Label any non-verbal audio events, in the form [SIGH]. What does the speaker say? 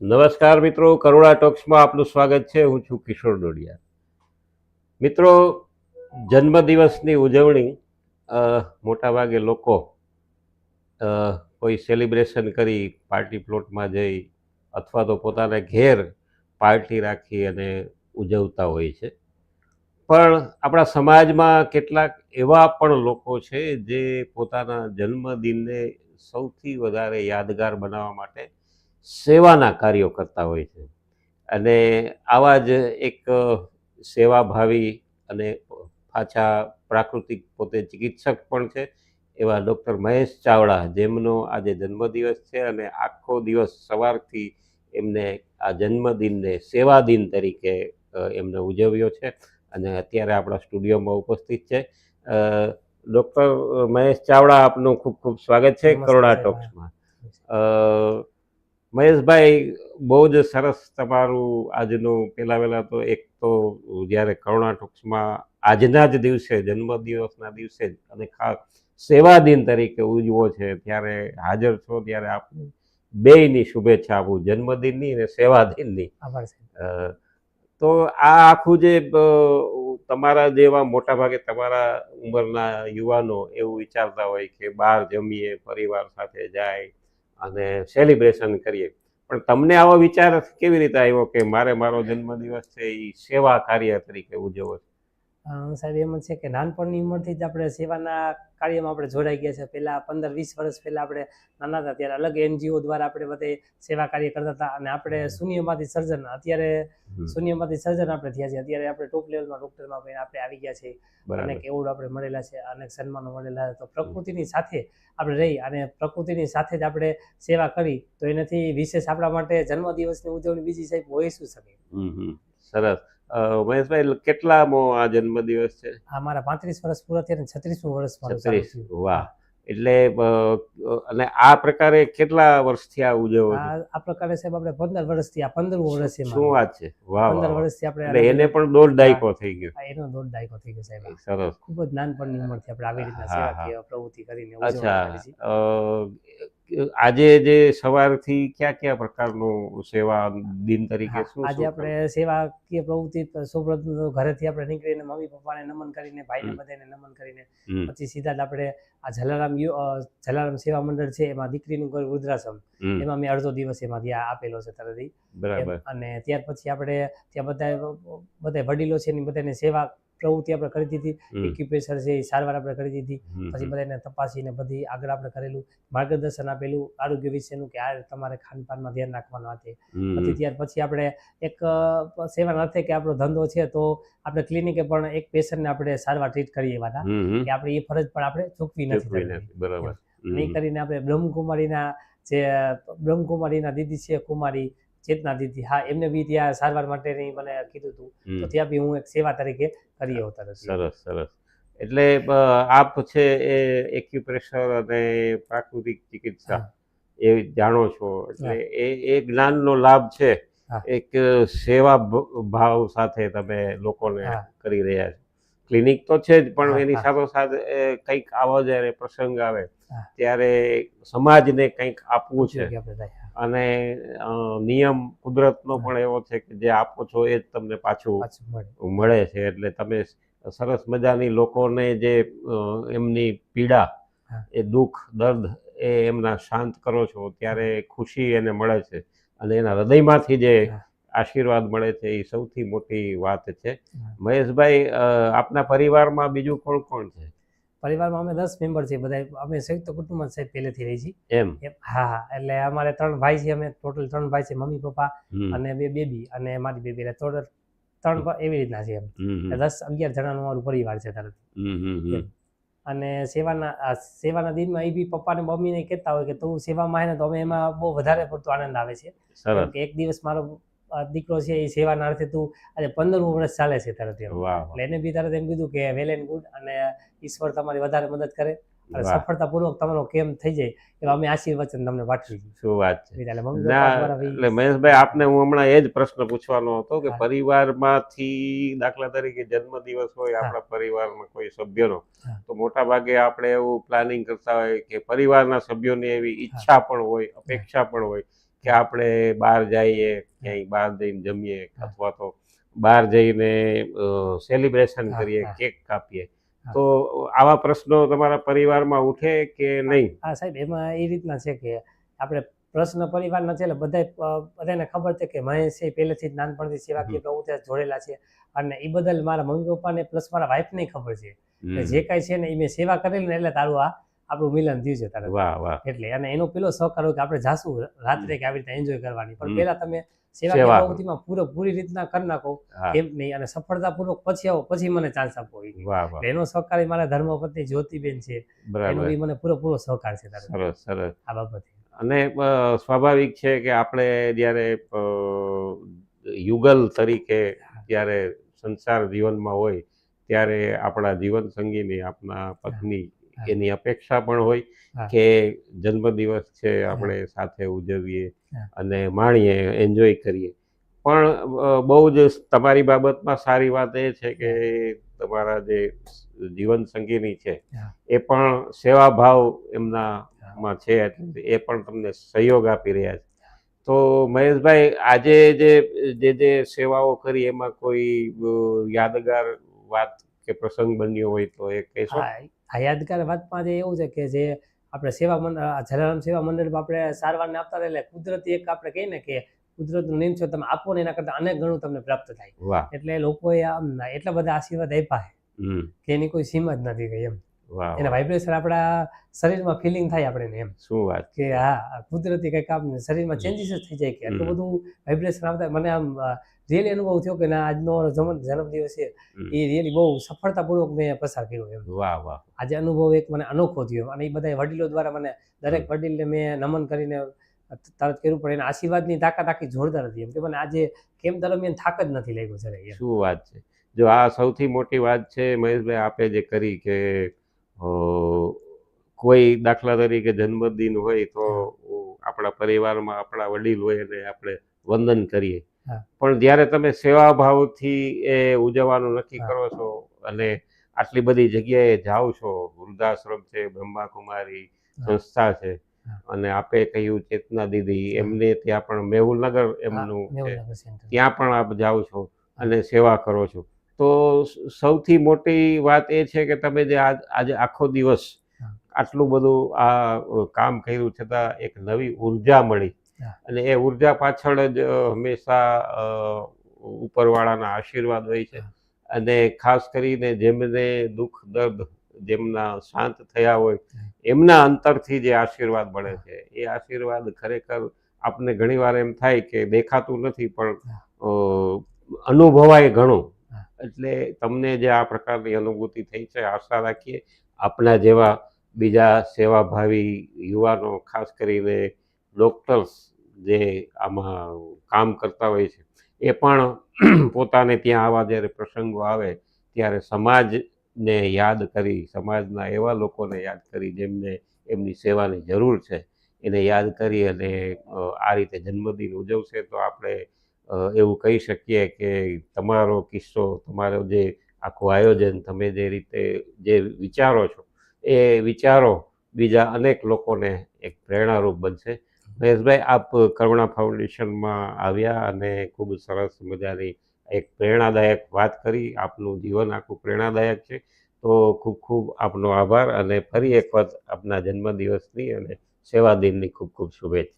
નમસ્કાર મિત્રો, કરુણા ટોક્સમાં આપનું સ્વાગત છે. હું છું કિશોર ડોડિયા. મિત્રો, જન્મદિવસની ઉજવણી મોટાભાગે લોકો કોઈ સેલિબ્રેશન કરી પાર્ટી પ્લોટમાં જઈ, અથવા તો પોતાના ઘેર પાર્ટી રાખી અને ઉજવતા હોય છે. પણ આપણા સમાજમાં કેટલાક એવા પણ લોકો છે, જે પોતાના જન્મદિનને સૌથી વધારે યાદગાર બનાવવા માટે સેવાના કાર્યો કરતા હોય છે. અને આવા જ એક સેવાભાવી અને પાછા પ્રાકૃતિક પોતે ચિકિત્સક પણ છે એવા ડૉક્ટર મહેશ ચાવડા જેમનો આજે જન્મદિવસ છે અને આખો દિવસ સવારથી એમને આ જન્મદિનને સેવા દિન તરીકે એમને ઉજવ્યો છે અને અત્યારે આપણા સ્ટુડિયોમાં ઉપસ્થિત છે. ડૉક્ટર મહેશ ચાવડા આપનું ખૂબ ખૂબ સ્વાગત છે કરોડા ટોક્સમાં. મહેશભાઈ બહુ જ સરસ તમારું આજનું પહેલાં વહેલા તો એક તો જ્યારે કરુણા ટોક્સમાં આજના જ દિવસે જન્મદિવસના દિવસે જ અને ખાસ સેવા દિન તરીકે ઉજવો છે ત્યારે હાજર છો ત્યારે આપને બેયની શુભેચ્છા આપું જન્મદિનની અને સેવા દિનની. તો આ આખું જે તમારા જેવા મોટા ભાગે તમારા ઉંમરના યુવાનો એવું વિચારતા હોય કે બહાર જમીએ પરિવાર સાથે જાય અને સેલિબ્રેશન કરીએ. પણ તમને આવો વિચાર કેવી રીતે આવ્યો કે મારે મારો જન્મદિવસ છે એ સેવા કાર્ય તરીકે ઉજવવો છે? સાહેબ એમ છે કે નાનપણની ઉંમરથી જ આપણે સેવાના કાર્યમાં આપણે જોડાઈ ગયા છે. પહેલાં પંદર વીસ વર્ષ પહેલાં આપણે નાના હતા ત્યારે અલગ એનજીઓ દ્વારા આપણે બધે સેવા કાર્ય કરતા હતા અને આપણે શૂન્યમાંથી સર્જન અત્યારે શૂન્યમાંથી સર્જન આપણે થયા છે. અત્યારે આપણે ટોપ લેવલમાં ડોક્ટરમાં પણ આપણે આવી ગયા છે અને એવોર્ડ આપણે મળેલા છે અનેક સન્માનો મળેલા છે. તો પ્રકૃતિની સાથે આપણે રહી અને પ્રકૃતિની સાથે જ આપણે સેવા કરી તો એનાથી વિશેષ આપણા માટે જન્મદિવસની ઉજવણી બીજી સાહેબ હોઈ શું શકે. સરસ. મહેશભાઈ કેટલામો આ જન્મદિવસ છે? આ મારા પાંત્રીસ વર્ષ પૂરા થયા છત્રીસમું વર્ષ છત્રીસ. વાહ. એટલે અને આ પ્રકારે કેટલા વર્ષથી આ ઉજવો આ પ્રકારે સાહેબ આપણે પંદર વર્ષથી આ પંદર વર્ષ છે શું વાત છે? વાહ પંદર વર્ષથી આપણે એને પણ દોઢ દાયકો થઈ ગયો. એનો દોઢ દાયકો થઈ ગયો સાહેબ. સરસ. ખૂબ જ નાનપણની ઉંમરથી આપણે આવી રીતના સેવા. પ્રવૃત્તિ કરીને અચ્છા. આજે જે સવારથી કયા કયા પ્રકારનું સેવા દિન તરીકે શું આજે આપણે સેવાકીય પ્રવૃત્તિ સૌપ્રથમ ઘરેથી આપણે નીકળીને મમ્મી પપ્પાને નમન કરીને ભાઈને. બધાને નમન કરીને પછી સીધા જ આપણે આ જલારામ જલારામ સેવા મંડળ છે એમાં દીકરીનું ઘર વૃદ્ધાશ્રમ. એમાં મેં અડધો દિવસ એમાં ત્યાં આપેલો છે તરત બરાબર. અને ત્યાર પછી આપણે ત્યાં બધા બધા વડીલો છે એની બધાને સેવા પ્રવૃત્તિ આપણે કરી દીધી એક્યુપ્રેશર છે એ સારવાર આપણે કરી દીધી પછી બધાને તપાસીને બધી આગળ આપણે કરેલું માર્ગદર્શન આપેલું આરોગ્ય વિશેનું કે આ તમારે ખાનપાનમાં ધ્યાન રાખવાનું આ તે. પછી ત્યાર પછી આપણે એક સેવા સેવાના અર્થે કે આપણો ધંધો છે તો આપણે ક્લિનિકે પણ એક પેશન્ટને આપણે સારવાર ટ્રીટ કરીએ એવા હતા હમ, હમ. કે આપણે એ ફરજ પણ આપણે ચૂકવી નથી બરાબર. નહીં કરીને આપણે બ્રહ્મકુમારીના જે બ્રહ્મકુમારીના દીદી છે કુમારી ચેતના દીધી. હા એમને બી ત્યાં સારવાર માટેની મને કીધું હતું તો ત્યાં બી હું એક સેવા તરીકે કરી આવ્યો તરત સરસ સરસ. એટલે આપ છે એ એક્યુપ્રેશર અને પ્રાકૃતિક ચિકિત્સા એ જાણો છો. એટલે એ એ જ્ઞાનનો લાભ છે. એક સેવા ભાવ સાથે તમે લોકોને કરી રહ્યા છો. ક્લિનિક તો છે જ પણ એની સાથો સાથોસાથ કંઈક આવો જ્યારે પ્રસંગ આવે ત્યારે સમાજને કંઈક આપવું છે. અને નિયમ કુદરતનો પણ એવો છે કે જે આપો છો એ જ તમને પાછું મળે. છે. એટલે તમે સરસ મજાની લોકોને જે એમની પીડા એ દુઃખ દર્દ એ એમના શાંત કરો છો ત્યારે ખુશી એને મળે છે. અને એના હૃદયમાંથી જે આશીર્વાદ મળે છે એ સૌથી મોટી વાત છે. મહેશભાઈ આપના પરિવારમાં બીજું કોણ કોણ છે? પરિવારમાં અમે દસ મેમ્બર છીએ બધા અમે સંયુક્ત કુટુંબ છે સાહેબ પહેલેથી રહી છીએ. એમ? હા હા. એટલે અમારે ત્રણ ભાઈ છે અમે ટોટલ ત્રણ ભાઈ છે મમ્મી પપ્પા અને બે બેબી અને મારી બેબી. એટલે ટોટલ ત્રણ એવી રીતના છે એમ. દસ અગિયાર જણાનું અમારું પરિવાર છે તરત. અને સેવાના સેવાના દિનમાં એ બી પપ્પાને મમ્મીને કહેતા હોય કે તું સેવામાં આવે ને તો અમે એમાં બહુ વધારે પડતો આનંદ આવે છે. એક દિવસ મારો દીકરો છે એ સેવાના અર્થે તું આજે પંદરમું વર્ષ ચાલે છે તરત એમ એટલે એને બી તરત એમ કીધું કે વેલ એન્ડ ગુડ અને ઈશ્વર તમારી વધારે મદદ કરે. અને સફળતાપૂર્વક તમારો કેમ થઈ જાય એવા અમે આશીર્વચન તમને પાઠવી શું વાત છે. એટલે મહેશભાઈ આપને હું હમણાં એ જ પ્રશ્ન પૂછવાનો હતો કે. પરિવારમાંથી દાખલા તરીકે જન્મ દિવસ હોય. આપણા પરિવારમાં કોઈ સભ્યનો. તો મોટા ભાગે આપણે એવું પ્લાનિંગ કરતા હોય કે પરિવારના સભ્યોની એવી ઈચ્છા પણ હોય અપેક્ષા પણ હોય. કે આપણે બહાર જઈએ ક્યાંય બહાર જઈને જમીએ અથવા તો બહાર જઈને સેલિબ્રેશન કરીએ કેક કાપીએ. તો આવા પ્રશ્નો તમારા પરિવારમાં ઉઠે કે નહીં? હા સાહેબ એમાં એ રીતના છે કે આપણે પ્રશ્ન પરિવારના છે એટલે બધા બધાને ખબર છે કે મહેશ છે પહેલેથી જ નાનપણથી સેવાકીય ત્યાં જોડેલા છે. અને એ બદલ મારા મમ્મી પપ્પાને પ્લસ મારા વાઈફને ખબર છે. જે કાંઈ છે ને એ મેં સેવા કરેલી ને એટલે તારું આ આપણું મિલન થયું છે તારે. વાહ વાહ. એટલે અને એનો પેલો સહકાર હોય કે આપણે જાશું રાત્રે કે આવી રીતે એન્જોય કરવાની. પણ. પહેલા તમે સેવા પ્રવૃત્તિમાં પૂરો પૂરી રીતના કરી નાખો. એમ નહીં અને સફળતાપૂર્વક પછી આવો પછી મને ચાન્સ આપો એ વાહ વાહ. એટલે એનો સહકાર મારા ધર્મપત્ની જ્યોતિબેન છે. એનો બી મને પૂરેપૂરો સહકાર છે તારે. સરસ સરસ. આ બાબતે. અને સ્વાભાવિક છે કે આપણે જ્યારે યુગલ તરીકે જ્યારે સંસાર જીવનમાં હોય ત્યારે આપણા જીવન સંગીની આપણા પત્ની. એની અપેક્ષા પણ હોય કે જન્મદિવસ છે આપણે સાથે ઉજવીએ અને માણીએ એન્જોય કરીએ. પણ બહુ જ તમારી બાબતમાં સારી વાત એ છે કે તમારા જે જીવન સંગીની છે એ પણ સેવાભાવ એમનામાં છે એટલે એ પણ તમને સહયોગ આપી રહ્યા છે. તો મહેશભાઈ આજે જે જે જે સેવાઓ કરી એમાં કોઈ યાદગાર વાત કે પ્રસંગ બન્યો હોય તો એ કહેશો? આ યાદગાર વાતમાં જે એવું છે કે જે આપણે સેવા મંડળ જલારામ સેવા મંડળમાં આપણે સારવારને આપતા એટલે કુદરતી એક આપણે કહીએ ને કે કુદરતનું નિયમ છે તમે આપો ને એના કરતાં અનેક ગણું તમને પ્રાપ્ત થાય. એટલે લોકોએ આમ એટલા બધા આશીર્વાદ આપ્યા છે કે એની કોઈ સીમા જ નથી ગઈ એમ. એના. વાઇબ્રેશન આપણા શરીરમાં ફિલિંગ થાય આપણે એમ. શું વાત. કે હા કુદરતી કંઈક આમ શરીરમાં ચેન્જીસ થઈ જાય કે એટલું બધું વાઇબ્રેશન આવતા મને આમ રિયલી અનુભવ થયો કે ના આજનો જન્મ જન્મદિવસ છે. એ રિયલી બહુ સફળતાપૂર્વક મેં પસાર કર્યો એમ. વાહ વાહ. આજે અનુભવ એક મને અનોખો થયો અને એ બધા વડીલો દ્વારા મને દરેક વડીલને મેં નમન કરીને તરત કર્યું પણ એના આશીર્વાદની તાકાત આખી જોરદાર હતી એમ કે મને આજે કેમ દરમિયાન થાક જ નથી લાગ્યો સર શું વાત છે? જો આ સૌથી મોટી વાત છે મહેશભાઈ આપે જે કરી કે કોઈ દાખલા તરીકે જન્મદિન હોય તો આપણા પરિવારમાં આપણા વડીલ હોય એને આપણે વંદન કરીએ. પણ જ્યારે તમે સેવાભાવથી એ ઉજવવાનું નક્કી કરો છો અને આટલી બધી જગ્યાએ જાઓ છો વૃદ્ધાશ્રમ છે બ્રહ્માકુમારી સંસ્થા છે અને આપે કહ્યું ચેતના દીદી એમને ત્યાં પણ મેહુલનગર એમનું છે. ત્યાં પણ આપ જાઓ છો અને સેવા કરો છો. તો સૌથી મોટી વાત એ છે કે તમે જે આજે આખો દિવસ આટલું બધું આ કામ કર્યું છતાં એક નવી ઊર્જા મળી. અને એ ઊર્જા પાછળ જ હંમેશા ઉપરવાળાના આશીર્વાદ હોય છે. અને ખાસ કરીને જેમને દુઃખ દર્દ જેમના શાંત થયા હોય એમના અંતરથી જે આશીર્વાદ મળે છે એ આશીર્વાદ ખરેખર આપને ઘણીવાર એમ થાય કે દેખાતું નથી પણ અનુભવાય ઘણું. એટલે તમને જે આ પ્રકારની અનુભૂતિ થઈ છે આશા રાખીએ. આપના જેવા બીજા સેવાભાવી યુવાનો ખાસ કરીને ડૉક્ટર્સ જે આમાં કામ કરતા હોય છે, એ પણ [CLEARS THROAT] પોતાને ત્યાં આવા જ્યારે પ્રસંગો આવે, ત્યારે સમાજને યાદ કરી, સમાજના એવા લોકોને યાદ કરી જેમને એમની સેવાની જરૂર છે, એને યાદ કરી અને આ રીતે જન્મદિન ઉજવશે તો આપણે એવું કહી શકીએ કે તમારો કિસ્સો, તમારો જે આખું આયોજન, તમે જે રીતે જે વિચારો છો, એ વિચારો બીજા અનેક લોકોને એક પ્રેરણારૂપ બનશે. મહેશભાઈ, આપ કરુણા ફાઉન્ડેશનમાં આવ્યા અને ખૂબ સરસ મજાની એક પ્રેરણાદાયક વાત કરી. આપનું જીવન આખું પ્રેરણાદાયક છે. તો ખૂબ ખૂબ આપનો આભાર અને ફરી એક વખત આપના જન્મદિવસની અને સેવા દિનની ખૂબ ખૂબ શુભેચ્છા.